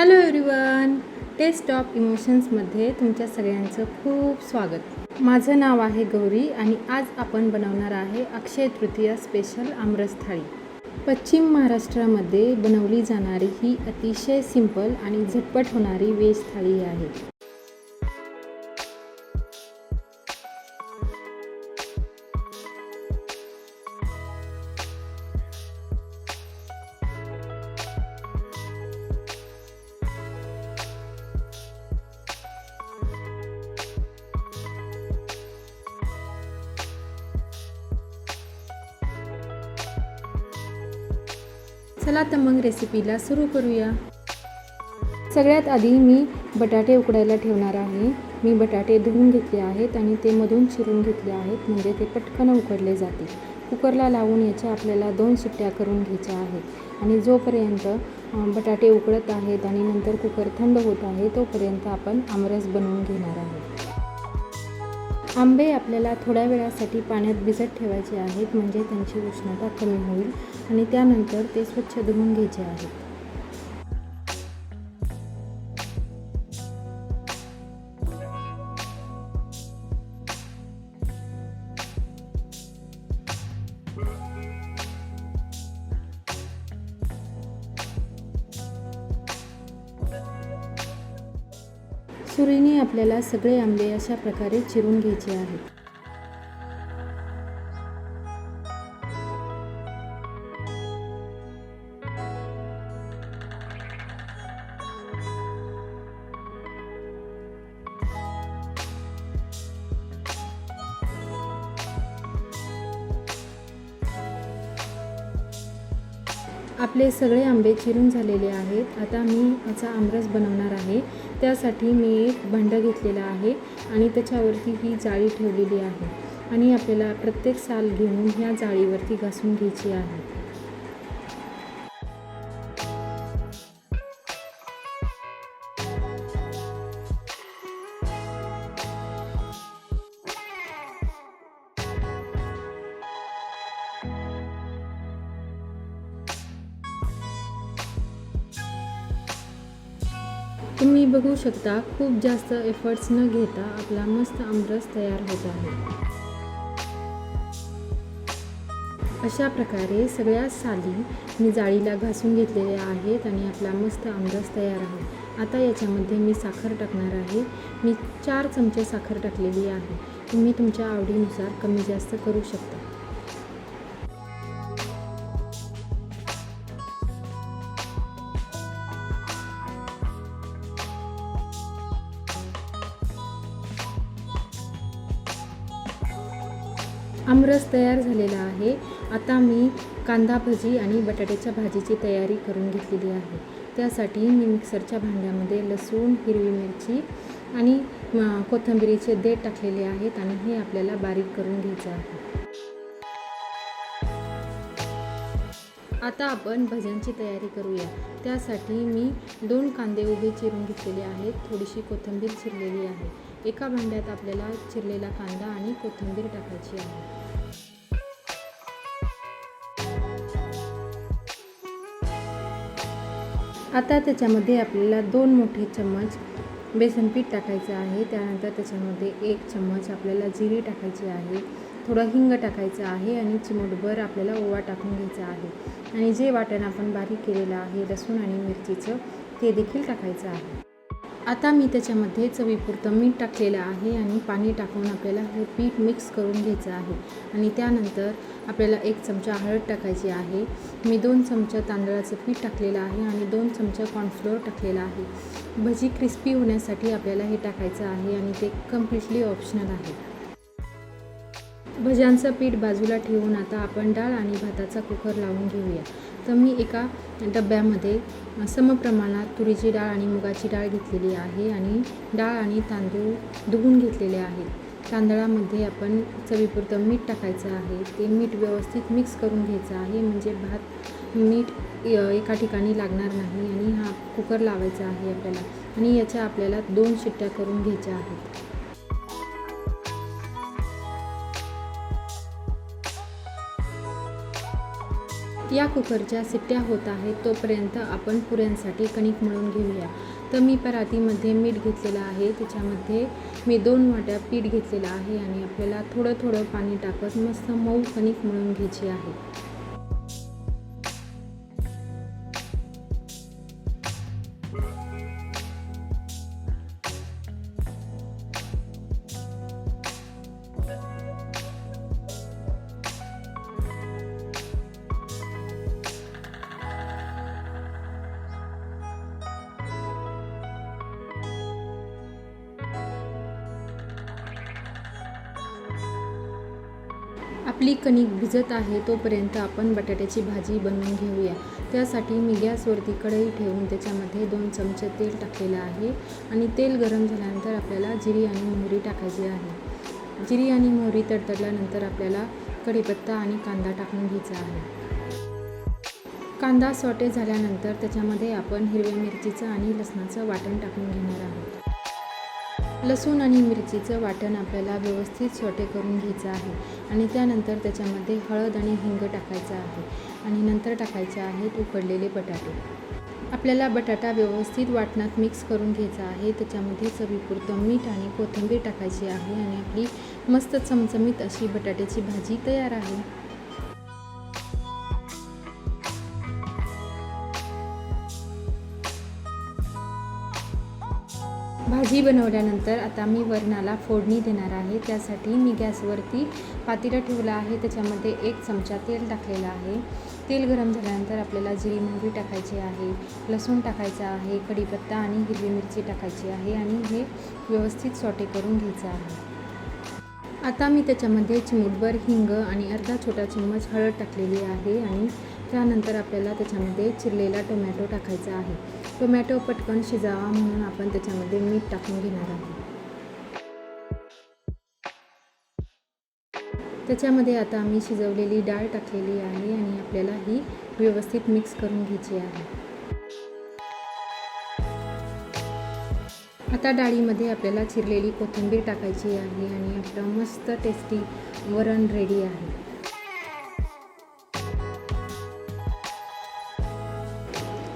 Hello everyone test of इमोशन्समध्ये तुमच्या सगळ्यांचं खूप स्वागत. माझं नाव आहे गौरी आणि आज आपण बनवणार आहे अक्षय तृतीया स्पेशल आमरस थाळी पश्चिम महाराष्ट्रामध्ये बनवली जाणारी ही अतिशय सिंपल आणि झटपट होणारी वेज थाळी आहे. चला तर मग रेसिपीला सुरू करूया. सगळ्यात आधी मी बटाटे उकडायला ठेवणार आहे. मी बटाटे धुवून घेतले आहेत आणि ते मधून चिरून घेतले आहेत म्हणजे ते पटकन उकडले जाते कुकरला लावून याच्या आपल्याला दोन सुट्ट्या करून घ्यायच्या आहेत. आणि जोपर्यंत बटाटे उकडत आहेत आणि नंतर कुकर थंड होत आहे तोपर्यंत आपण आमरस बनवून घेणार आहोत. आंबे आपल्याला थोड्या वेळासाठी पाण्यात भिजत ठेवायचे आहेत म्हणजे त्यांची उष्णता कमी होईल आणि त्यानंतर ते स्वच्छ धुवून घ्यायचे आहेत. सुरीने आपल्याला सगळे आंबे अशा प्रकारे चिरून घ्यायचे आहेत. आपले सगळे आंबे चिरून झालेले आहेत. आता मी याचा आमरस बनवणार आहे. त्यासाठी मी एक भांडं घेतलेलं आहे आणि त्याच्यावरती ही जाळी ठेवलेली आहे. आणि आपल्याला प्रत्येक साल घेऊन ह्या जाळीवरती घासून घ्यायची आहे. तुम्ही बघू शकता खूप जास्त एफर्ट्स न घेता आपला मस्त आमरस तयार होत आहे. अशा प्रकारे सगळ्या साली मी जाळीला घासून घेतलेल्या आहेत आणि आपला मस्त आमरस तयार आहे. आता याच्यामध्ये मी साखर टाकणार आहे. मी चार चमचे साखर टाकलेली आहे. तुम्ही तुमच्या आवडीनुसार कमी जास्त करू शकता. आमरस तयार झालेला आहे. आता मी कांदा भजी आणि बटाट्याच्या भाजीची तयारी करून घेतलेली आहे. त्यासाठी मी मिक्सरच्या भांड्यामध्ये लसूण हिरवी मिरची आणि कोथंबिरीचे देठ टाकलेले आहेत आणि हे आपल्याला बारीक करून घ्यायचं आहे. आता आपण भज्यांची तयारी करूया. त्यासाठी मी दोन कांदे उभे चिरून घेतलेले आहेत. थोडीशी कोथिंबीर चिरलेली आहे. एका भांड्यात आपल्याला चिरलेला कांदा आणि कोथिंबीर टाकायची आहे. आता त्याच्यामध्ये आपल्याला दोन मोठे चम्मच बेसन पीठ टाकायचं आहे. त्यानंतर त्याच्यामध्ये एक चम्मच आपल्याला जिरे टाकायची आहे. थोडं हिंग टाकायचं आहे आणि चिमूटभर आपल्याला ओवा टाकून घ्यायचा आहे. आणि जे वाटण आपण बारीक केलेलं आहे लसूण आणि मिरचीचं ते देखील टाकायचं आहे. आता मी त्याच्यामध्ये चवीपुरतं मीठ टाकलेलं आहे आणि पाणी टाकून आपल्याला हे पीठ मिक्स करून घ्यायचं आहे. आणि त्यानंतर आपल्याला एक चमचा हळद टाकायची आहे. मी दोन चमचा तांदळाचं पीठ टाकलेलं आहे आणि दोन चमचा कॉर्नफ्लोअर टाकलेला आहे. भजी क्रिस्पी होण्यासाठी आपल्याला हे टाकायचं आहे आणि ते कम्प्लिटली ऑप्शनल आहे. भज्यांचं पीठ बाजूला ठेवून आता आपण डाळ आणि भाताचा कुकर लावून घेऊया. तर मी एका डब्यामध्ये समप्रमाणात तुरीची डाळ आणि मुगाची डाळ घेतलेली आहे आणि डाळ आणि तांदूळ धुवून घेतलेले आहेत. तांदळामध्ये आपण चवीपुरतं मीठ टाकायचं आहे. ते मीठ व्यवस्थित मिक्स करून घ्यायचं आहे. म्हणजे भात मीठ य- एका ठिकाणी लागणार नाही आणि हा कुकर लावायचा आहे आपल्याला. आणि याच्या आपल्याला दोन शिट्ट्या करून घ्यायच्या आहेत. या कुकरच्या सिट्ट्या होत आहेत तोपर्यंत आपण पुऱ्यांसाठी कणिक मळून घेऊया. तर मी परातीमध्ये मीठ घेतलेलं आहे त्याच्यामध्ये मी दोन वाट्या पीठ घेतलेलं आहे आणि आपल्याला थोडं थोडं पाणी टाकत मस्त मऊ कणिक मळून घ्यायची आहे. आपली कणिक भिजत आहे तोपर्यंत आपण बटाट्याची भाजी बनवून घेऊया. त्यासाठी मी गॅसवरती कढई ठेवून त्याच्यामध्ये दोन चमचे तेल टाकलेलं आहे आणि तेल गरम झाल्यानंतर आपल्याला जिरी आणि मोहरी टाकायची आहे. जिरी आणि मोहरी तडतडल्यानंतर आपल्याला कढीपत्ता आणि कांदा टाकून घ्यायचा आहे. कांदा सॉटे झाल्यानंतर त्याच्यामध्ये आपण हिरव्या मिरचीचं आणि लसणाचं वाटण टाकून घेणार आहोत. लसूण आणि मिरचीचं वाटण आपल्याला व्यवस्थित सोटे करून घ्यायचं आहे आणि त्यानंतर त्याच्यामध्ये हळद आणि हिंग टाकायचं आहे आणि नंतर टाकायचे आहेत उकडलेले बटाटे. आपल्याला बटाटा व्यवस्थित वाटणात मिक्स करून घ्यायचा आहे. त्याच्यामध्ये चवीपुरतं मीठ आणि कोथिंबीर टाकायची आहे आणि आपली मस्त चमचमीत अशी बटाट्याची भाजी तयार आहे. भाजी बनवल्यानंतर आता मी वरणाला फोडणी देणार आहे. त्यासाठी मी गॅसवरती पातिरं ठेवलं आहे. त्याच्यामध्ये एक चमचा तेल टाकलेलं आहे. तेल गरम झाल्यानंतर आपल्याला जिरी मोहरी टाकायची आहे. लसूण टाकायचं आहे. कढीपत्ता आणि हिरवी मिरची टाकायची आहे आणि हे व्यवस्थित सॉटे करून घ्यायचं आहे. आता मी त्याच्यामध्ये चिमूटभर हिंग आणि अर्धा छोटा चम्मच हळद टाकलेली आहे आणि त्यानंतर आपल्याला त्याच्यामध्ये चिरलेला टोमॅटो टाकायचा आहे. टोमॅटो पटकन शिजावा म्हणून आपण त्याच्यामध्ये मीठ टाकून घेणार आहोत. त्याच्यामध्ये आता आम्ही शिजवलेली डाळ टाकलेली आहे आणि आपल्याला ही व्यवस्थित मिक्स करून घ्यायची आहे. आता डाळीमध्ये आपल्याला चिरलेली कोथिंबीर टाकायची आहे आणि आपलं मस्त टेस्टी वरण रेडी आहे.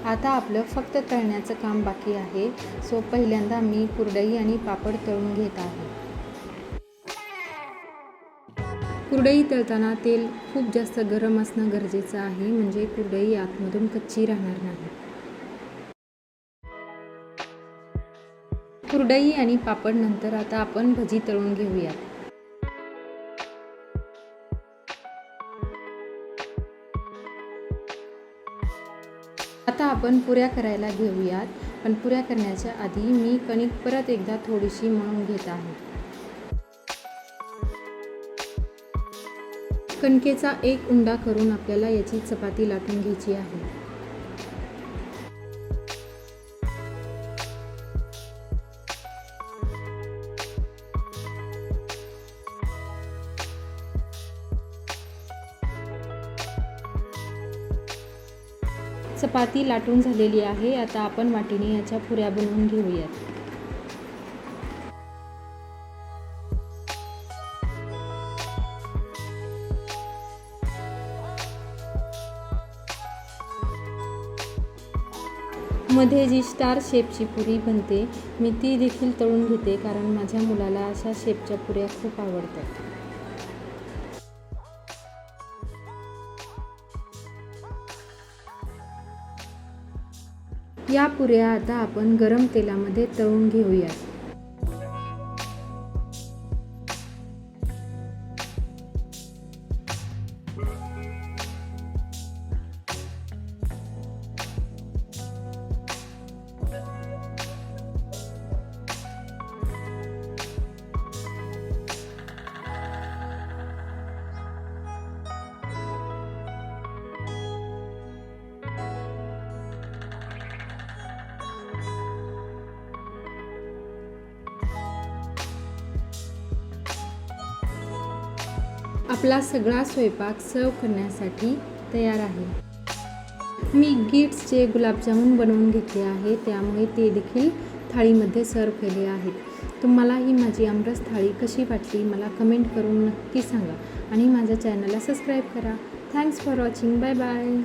आता आपलं फक्त तळण्याचं काम बाकी आहे. सो पहिल्यांदा मी कुरडई आणि पापड तळून घेत आहे. कुरडई तळताना तेल खूप जास्त गरम असणं गरजेचं आहे. म्हणजे कुरडई आतमधून कच्ची राहणार नाही. कुरडई आणि पापड नंतर आता आपण भजी तळून घेऊयात. आपण पुऱ्या करायला घेऊयात. पण पुऱ्या करण्याच्या आधी मी कणिक परत एकदा थोडीशी मळून घेत आहे. कणकेचा एक उंडा करून आपल्याला याची चपाती लाटून घ्यायची आहे. चपाती लाटून झालेली आहे. आता आपण वाटीने याच्या पुऱ्या बनवून घेऊयात. मध्ये जी स्टार शेपची पुरी बनते मी ती देखील तळून घेते कारण माझ्या मुलाला अशा शेपच्या पुऱ्या खूप आवडतात. या पुऱ्या आता आपण गरम तेलामध्ये तळून घेऊयात. आपला सगळा स्वयंपाक सर्व करण्यासाठी तयार आहे. मी गिट्सचे गुलाबजामुन बनवून घेतले आहे. त्यामुळे ते देखील थाळीमध्ये सर्व केले आहेत. तुम्हाला ही माझी आमरस थाळी कशी वाटली मला कमेंट करून नक्की सांगा. आणि माझ्या चॅनलला सबस्क्राईब करा. Thanks for watching. Bye bye.